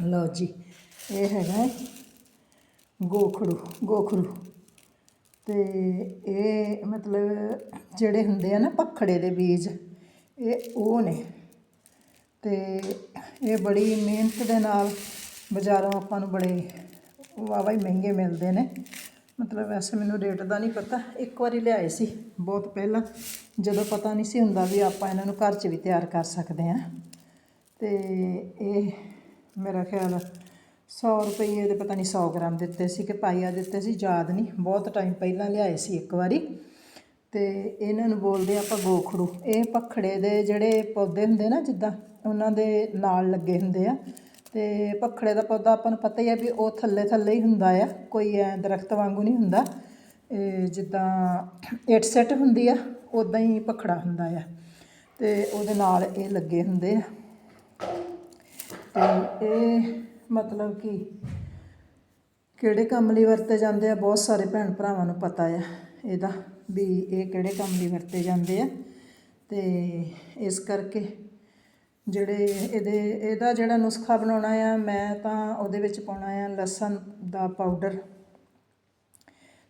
ਲਓ ਜੀ, ਇਹ ਹੈਗਾ ਹੈ ਗੋਖੜੂ ਗੋਖਰੂ ਤੇ ਇਹ ਮਤਲਬ ਜਿਹੜੇ ਹੁੰਦੇ ਆ ਨਾ ਪਖੜੇ ਦੇ ਬੀਜ, ਇਹ ਉਹ ਨੇ। ਤੇ ਇਹ ਬੜੀ ਮਿਹਨਤ ਦੇ ਨਾਲ ਬਾਜ਼ਾਰੋਂ ਆਪਾਂ ਨੂੰ ਬੜੇ ਵਾਵਾ ਹੀ ਮਹਿੰਗੇ ਮਿਲਦੇ ਨੇ। ਮਤਲਬ ਵੈਸੇ ਮੈਨੂੰ ਰੇਟ ਦਾ ਨਹੀਂ ਪਤਾ, ਇੱਕ ਵਾਰੀ ਲਿਆਏ ਸੀ ਬਹੁਤ ਪਹਿਲਾਂ, ਜਦੋਂ ਪਤਾ ਨਹੀਂ ਸੀ ਹੁੰਦਾ ਵੀ ਆਪਾਂ ਇਹਨਾਂ ਨੂੰ ਘਰ 'ਚ ਵੀ ਤਿਆਰ ਕਰ ਸਕਦੇ ਹਾਂ। ਤੇ ਇਹ ਮੇਰਾ ਖਿਆਲ 100 ਰੁਪਏ ਦੇ ਪਤਾ ਨਹੀਂ 100 ਗ੍ਰਾਮ ਦਿੱਤੇ ਸੀ ਕਿ ਪਾਈਆ ਦਿੱਤੇ ਸੀ, ਯਾਦ ਨਹੀਂ, ਬਹੁਤ ਟਾਈਮ ਪਹਿਲਾਂ ਲਿਆਏ ਸੀ ਇੱਕ ਵਾਰੀ। ਤੇ ਇਹਨਾਂ ਨੂੰ ਬੋਲਦੇ ਆਪਾਂ ਗੋਖੜੂ। ਇਹ ਪਖੜੇ ਦੇ ਜਿਹੜੇ ਪੌਦੇ ਹੁੰਦੇ ਨਾ ਜਿੱਦਾਂ, ਉਹਨਾਂ ਦੇ ਨਾਲ ਲੱਗੇ ਹੁੰਦੇ ਆ। ਤੇ ਪਖੜੇ ਦਾ ਪੌਦਾ ਆਪਾਂ ਨੂੰ ਪਤਾ ਹੀ ਆ ਵੀ ਉਹ ਥੱਲੇ ਥੱਲੇ ਹੀ ਹੁੰਦਾ ਆ, ਕੋਈ ਐ ਦਰਖਤ ਵਾਂਗੂ ਨਹੀਂ ਹੁੰਦਾ। ਇਹ ਜਿੱਦਾਂ ਇੱਟ ਸੈੱਟ ਹੁੰਦੀ ਆ ਉਦਾਂ ਹੀ ਪਖੜਾ ਹੁੰਦਾ ਆ। ਤੇ ਉਹਦੇ ਨਾਲ ਇਹ ਲੱਗੇ ਹੁੰਦੇ ਆ। ਤੇ ਇਹ ਮਤਲਬ ਕਿ ਕਿਹੜੇ ਕੰਮ ਲਈ ਵਰਤੇ ਜਾਂਦੇ ਆ, ਬਹੁਤ ਸਾਰੇ ਭੈਣ ਭਰਾਵਾਂ ਨੂੰ ਪਤਾ ਆ ਇਹਦਾ ਵੀ ਇਹ ਕਿਹੜੇ ਕੰਮ ਲਈ ਵਰਤੇ ਜਾਂਦੇ ਆ ਤੇ ਇਸ ਕਰਕੇ ਜਿਹੜੇ ਇਹਦੇ, ਇਹਦਾ ਜਿਹੜਾ ਨੁਸਖਾ ਬਣਾਉਣਾ ਆ, ਮੈਂ ਤਾਂ ਉਹਦੇ ਵਿੱਚ ਪਾਉਣਾ ਆ ਲਸਣ ਦਾ ਪਾਊਡਰ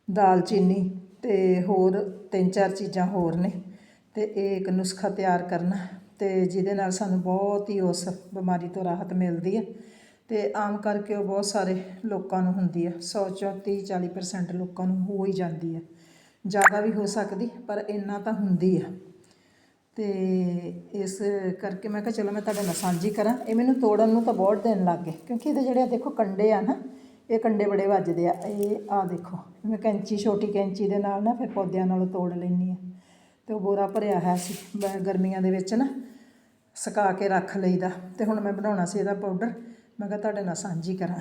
ਦਾਲਚੀਨੀ ਤੇ ਹੋਰ ਤਿੰਨ ਚਾਰ ਚੀਜ਼ਾਂ ਹੋਰ ਨੇ ਤੇ ਇਹ ਇੱਕ ਨੁਸਖਾ ਤਿਆਰ ਕਰਨਾ। ਅਤੇ ਜਿਹਦੇ ਨਾਲ ਸਾਨੂੰ ਬਹੁਤ ਹੀ ਉਸ ਬਿਮਾਰੀ ਤੋਂ ਰਾਹਤ ਮਿਲਦੀ ਹੈ ਅਤੇ ਆਮ ਕਰਕੇ ਉਹ ਬਹੁਤ ਸਾਰੇ ਲੋਕਾਂ ਨੂੰ ਹੁੰਦੀ ਹੈ, ਸੌ ਚੋਂ 30 40% ਲੋਕਾਂ ਨੂੰ ਹੋ ਹੀ ਜਾਂਦੀ ਹੈ। ਜ਼ਿਆਦਾ ਵੀ ਹੋ ਸਕਦੀ, ਪਰ ਇੰਨਾ ਤਾਂ ਹੁੰਦੀ ਆ ਅਤੇ ਇਸ ਕਰਕੇ ਮੈਂ ਕਿਹਾ ਚਲੋ ਮੈਂ ਤੁਹਾਡੇ ਨਾਲ ਸਾਂਝੀ ਕਰਾਂ। ਇਹ ਮੈਨੂੰ ਤੋੜਨ ਨੂੰ ਤਾਂ ਬਹੁਤ ਦਿਨ ਲੱਗ ਗਏ, ਕਿਉਂਕਿ ਇਹਦੇ ਜਿਹੜੇ ਆ ਦੇਖੋ ਕੰਡੇ ਆ ਨਾ, ਇਹ ਕੰਡੇ ਬੜੇ ਵੱਜਦੇ ਆ। ਇਹ ਆ ਦੇਖੋ, ਮੈਂ ਕੈਂਚੀ, ਛੋਟੀ ਕੈਂਚੀ ਦੇ ਨਾਲ ਨਾ ਫਿਰ ਪੌਦਿਆਂ ਨਾਲੋਂ ਤੋੜ ਲੈਂਦੀ ਆ ਤੇ ਉਹ ਬੋਰਾ ਭਰਿਆ ਹੈ ਸੀ, ਬ- ਗਰਮੀਆਂ ਦੇ ਵਿੱਚ ਨਾ। ਸੁਕਾ ਕੇ ਰੱਖ ਲਈਦਾ ਅਤੇ ਹੁਣ ਮੈਂ ਬਣਾਉਣਾ ਸੀ ਇਹਦਾ ਪਾਊਡਰ ਮੈਂ ਕਿਹਾ ਤੁਹਾਡੇ ਨਾਲ ਸਾਂਝੀ ਕਰਾਂ।